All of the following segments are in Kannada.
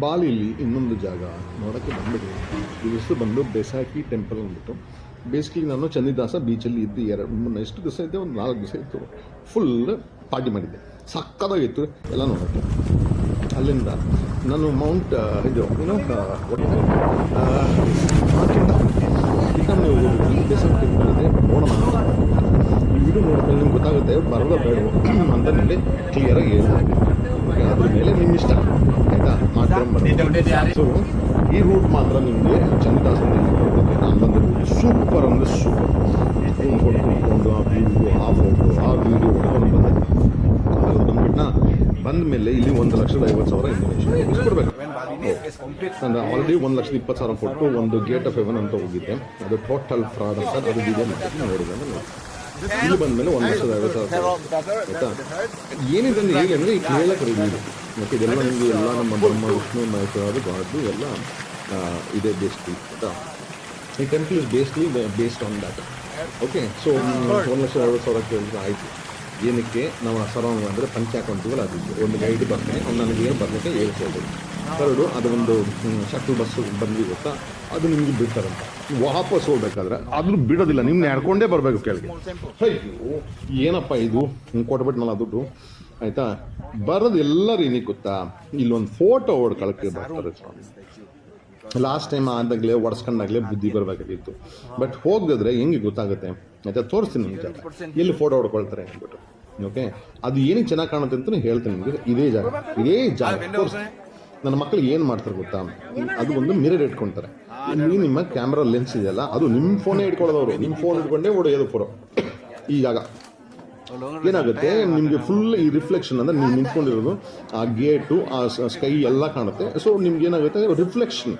ಬಾಲಿಲಿ ಇನ್ನೊಂದು ಜಾಗ ನೋಡೋಕ್ಕೆ ಈ ಹೆಸರು ಬಂದು ಬೇಸಾಕಿ ಟೆಂಪಲ್ ಅಂದ್ಬಿಟ್ಟು. ಬೇಸಿಗೆಗೆ ನಾನು ಚಂದಿದಾಸ ಬೀಚಲ್ಲಿ ಇದ್ದು ಎರಡು ಎಷ್ಟು ದಿವಸ ಇದ್ದೆ? ಒಂದು ನಾಲ್ಕು ದಿವಸ ಇತ್ತು. ಫುಲ್ ಪಾರ್ಟಿ ಮಾಡಿದ್ದೆ. ಸಕ್ಕದಾಗಿತ್ತು ಎಲ್ಲ ನೋಡೋಕ್ಕೆ. ಅಲ್ಲಿಂದ ನಾನು ಮೌಂಟ್ ಇದು, ಏನೋ? ಇದು. ಇದೆ ವಿಡಿಯೋ ನೋಡಿದ್ಮೇಲೆ ನಿಮ್ಗೆ ಗೊತ್ತಾಗುತ್ತೆ. ಬರೋದ ಬೇಡ ಅಂತ ಹೇಳಿ ಕ್ಲಿಯರಾಗಿ ಹೇಳ್ತಾರೆ ಅದ್ರ ಮೇಲೆ ನಿಮ್ಮ ಇಷ್ಟ ಆಯಿತಾ ಮಾಡ್ಕೊಂಡು ಸೊ ಈ ರೂಟ್ ಮಾತ್ರ ನಿಮಗೆ ಚಂದಿದಾಸನಲ್ಲಿ ಬರೋದಕ್ಕೆ ನಾನು ರೂಟ್ ಸೂಪರ್ ಅಂದರೆ ಸೂಪರ್ ಕುಂತ್ಕೊಂಡು ಕುಂತ್ಕೊಂಡು ಆ ವ್ಯೂ ಆ ಫೋಟೋ ಆ ವೀಡಿಯೋ ಹೊಡ್ಕೊಂಡು ಬಂದೆ ಅದು ಬಂದ್ಬಿಟ್ಟು ಬಂದ ಮೇಲೆ ಇಲ್ಲಿ ಒಂದು ಲಕ್ಷದ ಐವತ್ತು ಸಾವಿರ ಇಂಡೋನೇಷಿಯಾ ಇಸ್ಕೊಡ್ಬೇಕು ನಾನು ಆಲ್ರೆಡಿ ಒಂದು ಲಕ್ಷದ ಇಪ್ಪತ್ತು ಸಾವಿರ ಕೊಟ್ಟು ಒಂದು ಗೇಟ್ ಆಫ್ ಹೆವನ್ ಅಂತ ಹೋಗಿದ್ದೆ. ಅದು ಟೋಟಲ್ ಫ್ರಾಡ್ ಅಂತ ಅದು ವಿಡಿಯೋ ಮಾಡಿ ನಾನು ನೋಡಿದೆ ಅಂದ್ರೆ ನೋಡಿ. ಇಲ್ಲಿ ಬಂದಮೇಲೆ ಒಂದು ಲಕ್ಷದ ಐವತ್ತು ಸಾವಿರ ಆಯ್ತಾ ಏನಿದೆ ಅಂದ್ರೆ ಹೇಗೆ ಅಂದರೆ ಈ ಹೇಳಕ್ಕೆ ರೆಡಿ ಇದೆ. ಮತ್ತು ಇದೆಲ್ಲ ನಿಮಗೆ ಎಲ್ಲ ನಮ್ಮ ಬ್ರಹ್ಮ, ವಿಷ್ಣು, ಮಹೇಶ್ವರ ಗಾಡು ಎಲ್ಲ ಇದೆ ಬೇಸ್ಡ್ಲಿ ಆಯ್ತಾ ಈ temple is basically based on that okay so ಒಂದು ಲಕ್ಷದ ಐವತ್ತು ಸಾವಿರ ಕೇಳಿದ್ರೆ ಆಯಿತು. ಏನಕ್ಕೆ ನಾವು ಸರ್ವಾಂಗ ಅಂದರೆ ಪಂಚ ಅಕೌಂಟ್ಗಳು ಅದಕ್ಕೆ ಒಂದು ಗೈಡ್ ಬರ್ತಾನೆ ಅವ್ನು ನನಗೆ ಏನು ಬರ್ತೈತೆ ಸಾವಿರ ಎರಡು ಅದೊಂದು ಶಟಲ್ ಬಸ್ಸು ಬಂದ್ವಿ ಗೊತ್ತಾ? ಅದು ನಿಮಗೆ ಬಿಡ್ತಾರಂತ. ವಾಪಸ್ ಹೋಗ್ಬೇಕಾದ್ರೆ ಅದನ್ನು ಬಿಡೋದಿಲ್ಲ ನಿಮ್ಮ ನಡ್ಕೊಂಡೇ ಬರಬೇಕು ಕೆಳಗೆ. ಏನಪ್ಪ ಇದು? ಕೊಟ್ಬಿಟ್ನಲ್ಲ ದುಡ್ಡು. ಆಯಿತಾ? ಬರೋದು ಎಲ್ಲರೂ ಏನಿಗೆ ಗೊತ್ತಾ? ಇಲ್ಲೊಂದು ಫೋಟೋ ಹೊಡ್ಕೊಳಕ್ಕೆ ಬರ್ತಾರೆ ಲಾಸ್ಟ್ ಟೈಮ್ ಆದಾಗಲೇ ಒಡ್ಸ್ಕೊಂಡಾಗಲೇ ಬುದ್ಧಿ ಬರಬೇಕಾಗಿತ್ತು. ಬಟ್ ಹೋಗಿದ್ರೆ ಹೆಂಗೆ ಗೊತ್ತಾಗುತ್ತೆ? ಆಯ್ತಾ ತೋರಿಸ್ತೀನಿ ನಿಮ್ಗೆ ಎಲ್ಲಿ ಫೋಟೋ ಹೊಡ್ಕೊಳ್ತಾರೆ ಅಂದ್ಬಿಟ್ಟು. ಓಕೆ ಅದು ಏನಕ್ಕೆ ಚೆನ್ನಾಗಿ ಕಾಣುತ್ತೆ ಅಂತ ಹೇಳ್ತೀನಿ ನಿಮಗೆ. ಇದೇ ಜಾಗ. ಇದೇ ಜಾಗ. ನನ್ನ ಮಕ್ಕಳು ಏನು ಮಾಡ್ತಾರೆ ಗೊತ್ತಾ? ಅದು ಒಂದು ಮಿರರ್ ಇಟ್ಕೊಳ್ತಾರೆ ಇಲ್ಲಿ ನಿಮ್ಮ ಕ್ಯಾಮ್ರಾ ಲೆನ್ಸ್ ಇದೆಯಲ್ಲ, ಅದು ನಿಮ್ಮ ಫೋನೇ ಇಟ್ಕೊಳ್ಳೋದವರು. ನಿಮ್ಮ ಫೋನ್ ಇಟ್ಕೊಂಡೇ ಹೊಡೆಯೋದು ಫೋಟೋ ಈ ಜಾಗ. ಏನಾಗುತ್ತೆ? ನಿಮಗೆ ಫುಲ್ ಈ ರಿಫ್ಲೆಕ್ಷನ್ ಅಂದರೆ ನೀವು ನಿಂತ್ಕೊಂಡಿರೋದು, ಆ ಗೇಟು ಆ ಸ್ಕೈ ಎಲ್ಲ ಕಾಣುತ್ತೆ. ಸೊ ನಿಮ್ಗೆ ಏನಾಗುತ್ತೆ? ರಿಫ್ಲೆಕ್ಷನ್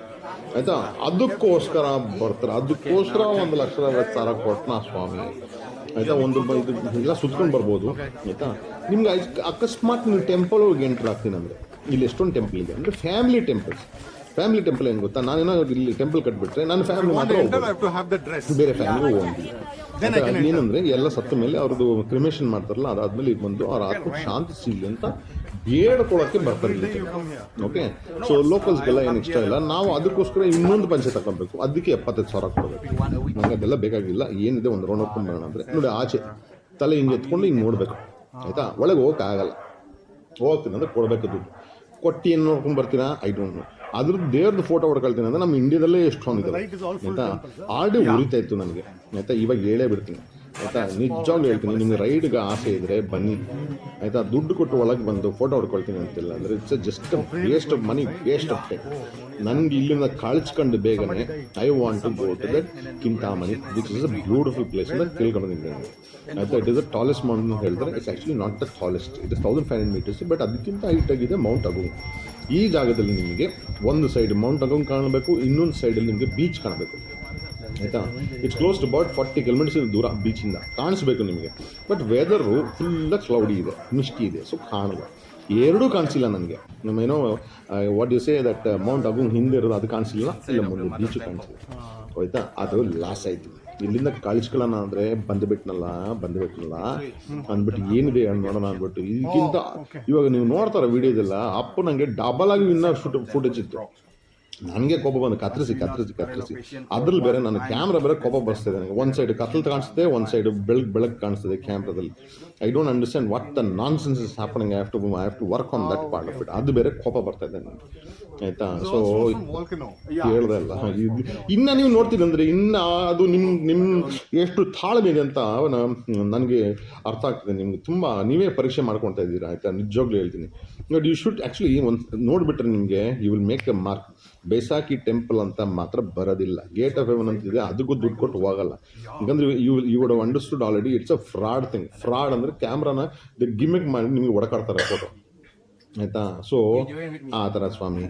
ಆಯ್ತಾ? ಅದಕ್ಕೋಸ್ಕರ ಬರ್ತಾರೆ. ಅದಕ್ಕೋಸ್ಕರ ಒಂದು ಲಕ್ಷ ಐವತ್ತು ಸಾವಿರ ಕೊಟ್ಟನ ಸ್ವಾಮಿ? ಆಯ್ತಾ? ಒಂದು ಇದು ಎಲ್ಲ ಸುತ್ಕೊಂಡು ಬರ್ಬೋದು. ಆಯ್ತಾ? ನಿಮ್ಗೆ ಅಕ್- ಅಕಸ್ಮಾತ್ ನೀವು ಟೆಂಪಲ್ ಹೋಗಿ ಎಂಟ್ರ್ ಆಗ್ತೀನಿ ಅಂದರೆ ಇಲ್ಲಿ ಎಷ್ಟೊಂದು ಟೆಂಪಲ್ ಇದೆ? ಅಂದರೆ ಫ್ಯಾಮಿಲಿ ಟೆಂಪಲ್ಸ್ ಫ್ಯಾಮಿಲಿ ಟೆಂಪಲ್ ಏನು ಗೊತ್ತಾ? ನಾನೇನೋ ಇಲ್ಲಿ ಟೆಂಪಲ್ ಕಟ್ಬಿಟ್ರೆ ನನ್ನ ಫ್ಯಾಮಿಲಿ ಮಾತ್ರ. ಬೇರೆ ಫ್ಯಾಮಿಲಿ ಹೋಗಿಲ್ಲ ಏನಂದ್ರೆ ಎಲ್ಲ ಸತ್ತ ಮೇಲೆ ಅವ್ರದ್ದು ಕ್ರಿಮೇಷನ್ ಮಾಡ್ತಾರಲ್ಲ ಅದಾದ್ಮೇಲೆ ಇದು ಬಂದು ಅವ್ರ ಆತ್ಮ ಶಾಂತಿ ಸಿಗಲಿ ಅಂತ ಬೇಡ್ಕೊಳಕ್ಕೆ ಬರ್ತಾರೆ ಓಕೆ ಸೊ ಲೋಕಲ್ಸ್ಗೆಲ್ಲ ಏನು ಇಷ್ಟ ಇಲ್ಲ. ನಾವು ಅದಕ್ಕೋಸ್ಕರ ಇನ್ನೊಂದು ಪಂಚೆ ತಗೊಬೇಕು ಅದಕ್ಕೆ ಎಪ್ಪತ್ತೈದು ಸಾವಿರ ಕೊಡಬೇಕು ನಂಗೆ ಅದೆಲ್ಲ ಬೇಕಾಗಿಲ್ಲ. ಏನಿದೆ ಒಂದು ರೌಂಡ್ ಓಪನ್ ಮಾಡೋಣ ಅಂದರೆ. ನೋಡಿ, ಆಚೆ ತಲೆ ಹಿಂಗೆ ಎತ್ಕೊಂಡು ಹಿಂಗೆ ನೋಡಬೇಕು. ಆಯಿತಾ? ಒಳಗೆ ಹೋಗಕ್ಕೆ ಆಗಲ್ಲ. ಹೋಗ್ತೀನಿ ಅಂದರೆ ಕೊಡಬೇಕು ದುಡ್ಡು. ಕೊಟ್ಟು ಏನು ನೋಡ್ಕೊಂಡು ಬರ್ತೀರಾ? ಐ ಡೋಂಟ್ ನೋ ಅದ್ರದ್ದು ದೇವ್ರದ್ದು ಫೋಟೋ ಹೊಡ್ಕೊಳ್ತೀನಿ ಅಂದ್ರೆ ನಮ್ಮ ಇಂಡಿಯಾದಲ್ಲೇ ಎಷ್ಟೊಂದು ಇದೆ ಆಲ್ರೆಡಿ ಉರಿತಾ ಇತ್ತು ನನಗೆ. ಆಯಿತಾ? ಇವಾಗ ಹೇಳೇ ಬಿಡ್ತೀನಿ. ಆಯ್ತಾ? ನಿಜವಾಗ್ಲೂ ಹೇಳ್ತೀನಿ, ನಿಮ್ಗೆ ರೈಡ್ಗೆ ಆಸೆ ಇದ್ರೆ ಬನ್ನಿ. ಆಯ್ತಾ? ದುಡ್ಡು ಕೊಟ್ಟು ಒಳಗೆ ಬಂದು ಫೋಟೋ ಹೊಡ್ಕೊಳ್ತೀನಿ ಅಂತಿಲ್ಲ. ಅಂದರೆ it's just waste of money waste of time ನನಗೆ ಇಲ್ಲಿಂದ ಕಳಿಸ್ಕೊಂಡು ಬೇಗನೆ I want to go to that Kintamani this is a beautiful place ಅಂತ ತಿಳ್ಕೊಂಡಿದ್ದೀನಿ ಆಯ್ತಾ? It is a tallest mount ಅಂತ ಹೇಳಿದ್ರೆ it's actually not the tallest it thousand five hundred metres but ಅದಕ್ಕಿಂತ ಹೈಟ್ ಆಗಿದೆ ಮೌಂಟ್ ಅಗು ಈ ಜಾಗದಲ್ಲಿ ನಿಮಗೆ ಒಂದು ಸೈಡ್ ಮೌಂಟ್ ಅಗು ಕಾಣಬೇಕು, ಇನ್ನೊಂದು ಸೈಡಲ್ಲಿ ನಿಮಗೆ ಬೀಚ್ ಕಾಣಬೇಕು. ಆಯಿತಾ? It's close to about forty kilometres ದೂರ ಬೀಚಿಂದ ಕಾಣಿಸ್ಬೇಕು ನಿಮಗೆ. ಬಟ್ ವೆದರು ಫುಲ್ಲ ಕ್ಲೌಡಿ ಇದೆ ಮಿಸ್ಟಿ ಇದೆ ಸೊ ಕಾಣಲ್ಲ. ಎರಡೂ ಕಾಣಿಸಿಲ್ಲ ನನಗೆ. ನಮ್ಮೇನೋ what you say that mount Agung ಹಿಂದೆ ಇರೋದು ಅದು ಕಾಣಿಸಿಲ್ಲ ಇಲ್ಲ ಮುಂದೆ ಬೀಚು ಕಾಣಿಸಿಲ್ಲ. ಹೋಯ್ತಾ? ಅದು ಲಾಸ್ ಆಯಿತು. ಇಲ್ಲಿಂದ ಕಳಿಸ್ಕೊಳ್ಳೋಣ ಅಂದರೆ ಬಂದುಬಿಟ್ನಲ್ಲ ಬಂದುಬಿಟ್ನಲ್ಲ? ಅಂದ್ಬಿಟ್ಟು ಏನಿದೆ ಅಂತ ನೋಡೋಣ ಅಂದ್ಬಿಟ್ಟು. ಇದಕ್ಕಿಂತ ಇವಾಗ ನೀವು ನೋಡ್ತಾರ ವಿಡಿಯೋದೆಲ್ಲ ಅಪ್ಪು ನನಗೆ ಡಬಲ್ ಆಗಿ ಇನ್ನೂ ಫುಟ್ ಫುಟೇಜ್ ಇತ್ತು. ನನಗೆ ಕೋಪ ಬಂದು ಕತ್ತರಿಸಿ ಕತ್ತರಿಸಿ ಕತ್ತರಿಸಿ. ಅದ್ರಲ್ಲಿ ಬೇರೆ ನನ್ನ ಕ್ಯಾಮ್ರಾ ಬೇರೆ ಕೋಪ ಬರ್ಸ್ತಿದೆ ನನಗೆ. ಒಂದು ಸೈಡ್ ಕತ್ತಲು ಕಾಣಿಸುತ್ತೆ ಒಂದು ಸೈಡ್ ಬೆಳಕು ಬೆಳಕು ಕಾಣಿಸ್ತದೆ ಕ್ಯಾಮ್ರಾದಲ್ಲಿ I don't understand what the nonsense is happening I have to I have to work on that part of it ಅದು ಬೇರೆ ಕೋಪ ಬರ್ತಾ ಇದೆ ನನಗೆ. ಆಯಿತಾ? ಸೊ. ಹೇಳ್ದೆ ಅಲ್ಲ. ಇನ್ನು ನೀವು ನೋಡ್ತೀನಿ ಅಂದರೆ ಇನ್ನು ಅದು ನಿಮ್ಮ ನಿಮ್ಮ ಎಷ್ಟು ತಾಳ್ಮೆ ಇದೆ ಅಂತ ನನಗೆ ಅರ್ಥ ಆಗ್ತದೆ ನಿಮ್ಗೆ. ತುಂಬ ನೀವೇ ಪರೀಕ್ಷೆ ಮಾಡ್ಕೊಳ್ತಾ ಇದ್ದೀರಾ ಆಯ್ತಾ? ನಿಜವಾಗ್ಲೂ ಹೇಳ್ತೀನಿ. ನೋಡಿ ಯು ಶುಡ್ ಆ್ಯಕ್ಚುಲಿ ಒಂದು ನೋಡಿಬಿಟ್ರೆ ನಿಮಗೆ you will make a mark Besakih temple ಅಂತ ಮಾತ್ರ ಬರೋದಿಲ್ಲ. ಗೇಟ್ ಆಫ್ ಹೆವನ್ ಅಂತಿದೆ ಅದಕ್ಕೂ ದುಡ್ಡು ಕೊಟ್ಟು ಹೋಗಲ್ಲ. ಯಾಕಂದ್ರೆ you you would understood already it's a fraud thing fraud ಅಂದರೆ ಕ್ಯಾಮ್ರಾನ ಗಿಮಿಕ್ ಮಾಡಿ ನಿಮಗೆ ಹೊಡಕಾಡ್ತಾರೆ ಫೋಟೋ ಆಯ್ತಾ? ಸೊ ಆ ಥರ ಸ್ವಾಮಿ.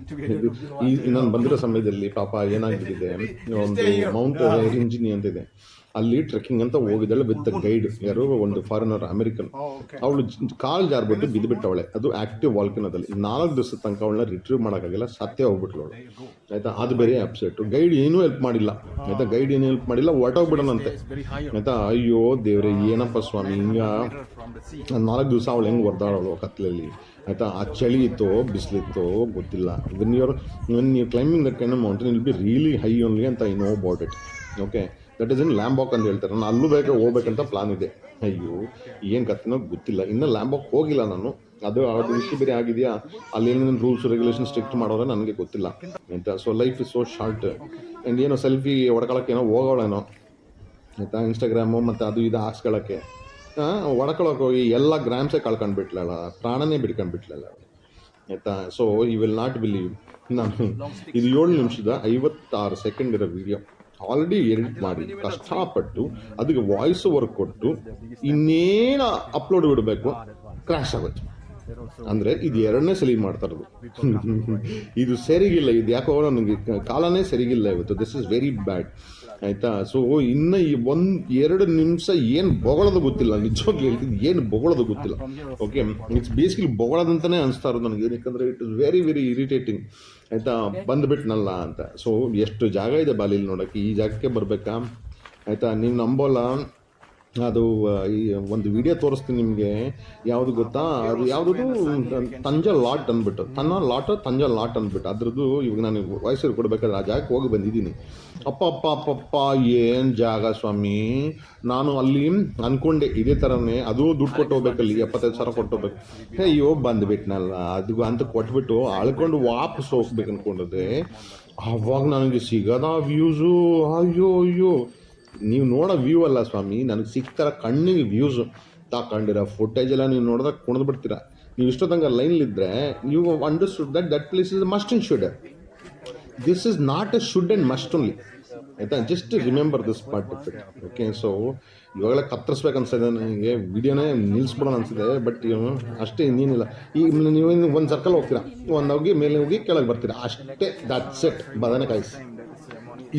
ನಾನು ಬಂದಿರೋ ಸಮಯದಲ್ಲಿ ಪಾಪ ಏನಾಗ್ಬಿಟ್ಟಿದೆ? ಒಂದು ಮೌಂಟ್ ಇಂಜಿನಿ ಅಂತ ಇದೆ ಅಲ್ಲಿ ಟ್ರೆಕ್ಕಿಂಗ್ ಅಂತ ಹೋಗಿದ್ದಾಳೆ ವಿತ್ ಗೈಡ್ ಯಾರು ಒಂದು ಫಾರಿನರ್ ಅಮೆರಿಕನ್ ಅವಳು ಕಾಲ್ ಜಾರ್ಬಿಟ್ಟು ಬಿದ್ದುಬಿಟ್ಟವಳೆ ಅದು ಆಕ್ಟಿವ್ ವಾಲ್ಕನದಲ್ಲಿ ನಾಲ್ಕು ದಿವಸ ತನಕ ಅವಳನ್ನ ರಿಟ್ರೀವ್ ಮಾಡೋಕ್ಕಾಗಿಲ್ಲ ಸತ್ಯ ಹೋಗ್ಬಿಟ್ಲು ಅವಳು. ಆಯ್ತಾ? ಅದು ಬೇರೆ ಅಪ್ಸೆಟ್ ಗೈಡ್ ಏನೂ ಹೆಲ್ಪ್ ಮಾಡಿಲ್ಲ. ಆಯ್ತಾ? ಗೈಡ್ ಏನು ಹೆಲ್ಪ್ ಮಾಡಿಲ್ಲ ಹೊರ್ಟೋಗ್ಬಿಡೋಣಂತೆ ಆಯ್ತಾ? ಅಯ್ಯೋ ದೇವ್ರೆ ಏನಪ್ಪ ಸ್ವಾಮಿ ಹಿಂಗ? ನಾಲ್ಕು ದಿವಸ ಅವಳು ಹೆಂಗೆ ಹೊಡೆದಾಳವಳು ಕತ್ಲಲ್ಲಿ? ಆಯ್ತಾ? ಆ ಚಳಿ ಇತ್ತೋ ಬಿಸಿಲಿತ್ತು ಗೊತ್ತಿಲ್ಲ. When your when you climbing that kind of mountain will be really high only ಅಂತ I know about it okay that is in Lombok ಅಂತ ಹೇಳ್ತಾರೆ. ನಾನು ಅಲ್ಲೂ ಬೇಕಾದ್ರೆ ಹೋಗ್ಬೇಕಂತ ಪ್ಲಾನ್ ಇದೆ. ಅಯ್ಯೋ, ಏನು ಕತ್ತಿನೋ ಗೊತ್ತಿಲ್ಲ. ಇನ್ನು ಲ್ಯಾಂಬಾಕ್ ಹೋಗಿಲ್ಲ ನಾನು. ಅದು ಅದು ವಿಷಯ ಬೇರೆ ಆಗಿದೆಯಾ? ಅಲ್ಲಿ ಏನೇನು ರೂಲ್ಸ್ ರೆಗ್ಯುಲೇಷನ್ ಸ್ಟ್ರಿಕ್ಟ್ ಮಾಡೋರೆ ನನಗೆ ಗೊತ್ತಿಲ್ಲ. ಆಯಿತಾ? So life is so short and ಏನೋ ಸೆಲ್ಫಿ ಹೊಡ್ಕೊಳಕ್ಕೆ ಏನೋ ಹೋಗೋಳೇನೋ. ಆಯಿತಾ? ಇನ್ಸ್ಟಾಗ್ರಾಮು ಮತ್ತು ಅದು ಇದು ಹಾಕ್ಸ್ಕೊಳ್ಳೋಕ್ಕೆ ಒಡ್ಕೊಳಕ್ಕೆ ಹೋಗಿ ಎಲ್ಲ ಗ್ರಾಮ್ಸೇ ಕಳ್ಕೊಂಡ್ಬಿಟ್ಲಲ್ಲ ಪ್ರಾಣನೇ ಬಿಡ್ಕೊಂಡ್ಬಿಟ್ಲಲ್ಲ ಆಯ್ತಾ? So you will not believe ನಾನು ಇದು ಏಳು ನಿಮಿಷದ ಐವತ್ತಾರು ಸೆಕೆಂಡ್ ಇರೋ ವಿಡಿಯೋ ಆಲ್ರೆಡಿ ಎಡಿಟ್ ಮಾಡಿ ಕಷ್ಟಪಟ್ಟು ಅದಕ್ಕೆ ವಾಯ್ಸ್ ಓವರ್ ಕೊಟ್ಟು ಇನ್ನೇನು ಅಪ್ಲೋಡ್ ಬಿಡಬೇಕು ಕ್ರ್ಯಾಶ್ ಆಗುತ್ತೆ ಅಂದರೆ ಇದು ಎರಡನೇ ಸಲ ಮಾಡ್ತಾ ಇರೋದು. ಇದು ಸರಿಗಿಲ್ಲ, ಇದು ಯಾಕೋ ನನಗೆ ಕಾಲನೇ ಸರಿಗಿಲ್ಲ ಇವತ್ತು. ದಿಸ್ ಇಸ್ ವೆರಿ ಬ್ಯಾಡ್ ಆಯಿತಾ? ಸೊ ಇನ್ನು ಈ ಒಂದು ಎರಡು ನಿಮಿಷ ಏನು ಬೊಗಳೋದು ಗೊತ್ತಿಲ್ಲ, ನಿಜವಾಗ್ಲೂ ಹೇಳ್ತೀನಿ, ಏನು ಬೊಗಳೋದು ಗೊತ್ತಿಲ್ಲ. ಓಕೆ ಇಟ್ಸ್ ಬೇಸಿಕಲಿ ಬೊಗಳದಂತಾನೆ ಅನಿಸ್ತಾ ಇರೋದು ನನಗೆ. ಯಾಕಂದರೆ it is very very irritating ಆಯಿತಾ? ಬಂದ್ಬಿಟ್ನಲ್ಲ ಅಂತ. ಸೊ ಎಷ್ಟು ಜಾಗ ಇದೆ ಬಾಲಿಲಿ ನೋಡೋಕ್ಕೆ? ಈ ಜಾಗಕ್ಕೆ ಬರಬೇಕಾ? ಆಯಿತಾ? ನೀವು ನಂಬೋಲ್ಲ? ಅದು ಈ, ಒಂದು ವಿಡಿಯೋ ತೋರಿಸ್ತೀನಿ ನಿಮಗೆ. ಯಾವುದು ಗೊತ್ತಾ? ಅದು ಯಾವುದು ತಂಜ ಲಾಟ್ ಅಂದ್ಬಿಟ್ಟು. ತನ್ನ ಲಾಟ ತಂಜ ಲಾಟ್ ಅಂದ್ಬಿಟ್ಟು. ಅದ್ರದ್ದು ಇವಾಗ ನಾನು ವಯಸ್ಸಲ್ಲಿ ಕೊಡ್ಬೇಕಾದ್ರೆ ಆ ಜಾಗಕ್ಕೆ ಹೋಗಿ ಬಂದಿದ್ದೀನಿ. ಅಪ್ಪ ಅಪ್ಪ ಅಪ್ಪಪ್ಪ ಏನು ಜಾಗ ಸ್ವಾಮಿ? ನಾನು ಅಲ್ಲಿ ಅಂದ್ಕೊಂಡೆ ಇದೇ ಥರನೇ ಅದು ದುಡ್ಡು ಕೊಟ್ಟು ಹೋಗ್ಬೇಕಲ್ಲಿ ಎಪ್ಪತ್ತೈದು ಸಾವಿರ ಕೊಟ್ಟು ಹೋಗ್ಬೇಕು. ಹೇ ಅಯ್ಯೋ, ಬಂದ್ಬಿಟ್ನಲ್ಲ. ಅದು ಅಂತ ಕೊಟ್ಬಿಟ್ಟು ಅಳ್ಕೊಂಡು ವಾಪಸ್ ಹೋಗ್ಬೇಕು ಅನ್ಕೊಂಡಿದ್ದೆ ಅವಾಗ ನನಗೆ ಸಿಗದ ವ್ಯೂಸು ಅಯ್ಯೋ ಅಯ್ಯೋ. ನೀವು ನೋಡೋ ವ್ಯೂ ಅಲ್ಲ ಸ್ವಾಮಿ, ನನಗೆ ಸಿಗ್ತಾರ ಕಣ್ಣಿಗೆ ವ್ಯೂಸು ಫುಟೇಜ್ ಎಲ್ಲ ನೀವು ನೋಡಿದಾಗ ಕುಣಿದು ಬಿಡ್ತೀರಾ. ನೀವು ಇಷ್ಟೊತ್ತಂಗೆ ಲೈನ್ಲಿದ್ದರೆ ನೀವು understood that that place is must and should this is not a should and must only ಆಯ್ತಾ? Just remember this part of it okay so ಇವಾಗಲೇ ಕತ್ತರಿಸ್ಬೇಕು ಅನ್ಸಿದೆ ನನಗೆ ವಿಡಿಯೋನೇ ನಿಲ್ಲಿಸ್ಬಿಡೋಣ ಅನ್ಸಿದೆ ಬಟ್ ಅಷ್ಟೇ ಇನ್ನೇನಿಲ್ಲ. ಈಗ ನೀವು ಒಂದು ಸರ್ಕಲ್ ಹೋಗ್ತೀರಾ? ಒಂದು ಹೋಗಿ, ಮೇಲೆ ಹೋಗಿ ಕೆಳಗೆ ಬರ್ತೀರಾ? ಅಷ್ಟೇ ದಟ್ ಸೆಟ್ ಬದನೆಕಾಯಿ.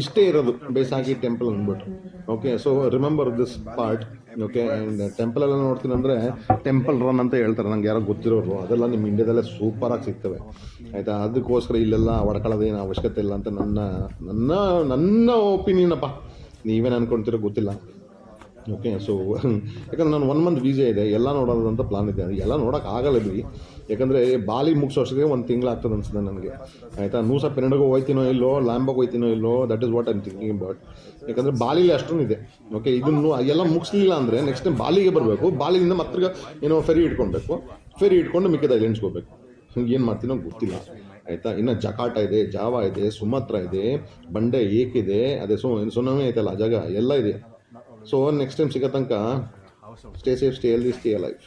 ಇಷ್ಟೇ ಇರೋದು, ಬೇಸಾಗಿ ಟೆಂಪಲ್ ಅಂದ್ಬಿಟ್ಟು. Okay so remember this part okay and temple ಎಲ್ಲ ನೋಡ್ತೀನಿ ಅಂದರೆ ಟೆಂಪಲ್ ರನ್ ಅಂತ ಹೇಳ್ತಾರೆ, ನಂಗೆ ಯಾರೋ ಗೊತ್ತಿರೋರು. ಅದೆಲ್ಲ ನಿಮ್ಮ ಇಂಡಿಯಾದಲ್ಲೇ ಸೂಪರಾಗಿ ಸಿಗ್ತವೆ. ಆಯಿತಾ? ಅದಕ್ಕೋಸ್ಕರ ಇಲ್ಲೆಲ್ಲ ಒಡ್ಕೊಳ್ಳೋದೇನು ಅವಶ್ಯಕತೆ ಇಲ್ಲ ಅಂತ ನನ್ನ ನನ್ನ ನನ್ನ ಒಪಿನಿಯನ್ ಅಪ್ಪ ನೀವೇನು ಅನ್ಕೊಂತೀರೋ ಗೊತ್ತಿಲ್ಲ. ಓಕೆ ಸೊ ಯಾಕಂದ್ರೆ ನಾನು ಒನ್ ಮಂತ್ ವೀಸಾ ಇದೆ, ಎಲ್ಲ ನೋಡೋದಂತ ಪ್ಲಾನ್ ಇದೆ ಎಲ್ಲ ನೋಡೋಕ್ಕಾಗಲ್ಲ ಬಿಡಿ ಯಾಕಂದರೆ ಬಾಲಿ ಮುಗಿಸೋ ಅಷ್ಟೊತ್ತಿಗೆ ಒಂದು ತಿಂಗಳು ಆಗ್ತದೆ ಅನ್ಸುತ್ತೆ ನನಗೆ. ಆಯಿತಾ? ನೂಸ ಪೆನ್ನಡಿಗೆ ಹೋಯ್ತೀನೋ ಇಲ್ಲೋ ಲ್ಯಾಂಬಾಗ್ ಹೋಯ್ತೀನೋ ಇಲ್ಲೋ that is what I'm thinking but ಯಾಕಂದರೆ ಬಾಲಿಲಿ ಅಷ್ಟೊಂದು ಇದೆ. ಓಕೆ ಇದನ್ನು ಎಲ್ಲ ಮುಗಿಸ್ಲಿಲ್ಲ ಅಂದರೆ ನೆಕ್ಸ್ಟ್ ಟೈಮ್ ಬಾಲಿಗೆ ಬರಬೇಕು. ಬಾಲಿಯಿಂದ ಮತ್ತೆ ಏನೋ ಫೆರಿ ಇಟ್ಕೊಳ್ಬೇಕು. ಫೆರಿ ಇಟ್ಕೊಂಡು ಮಿಕ್ಕಿದ ಐಲೆಂಡ್ಸ್ಗೆ ಹೋಗ್ಬೇಕು. ಏನು ಮಾಡ್ತೀನೋ ಗೊತ್ತಿಲ್ಲ. ಆಯಿತಾ? ಇನ್ನು ಜಕಾಟ ಇದೆ ಜಾವ ಇದೆ ಸುಮಾತ್ರ ಇದೆ ಬಂಡೆ ಏಕಿದೆ, ಅದೇ ಸೊ ಸುನಾಮಿ ಐತಲ್ಲ, ಜಾಗ ಎಲ್ಲ ಇದೆ. ಸೊ ನೆಕ್ಸ್ಟ್ ಟೈಮ್ ಸಿಗೋ ತನಕ stay safe stay healthy stay life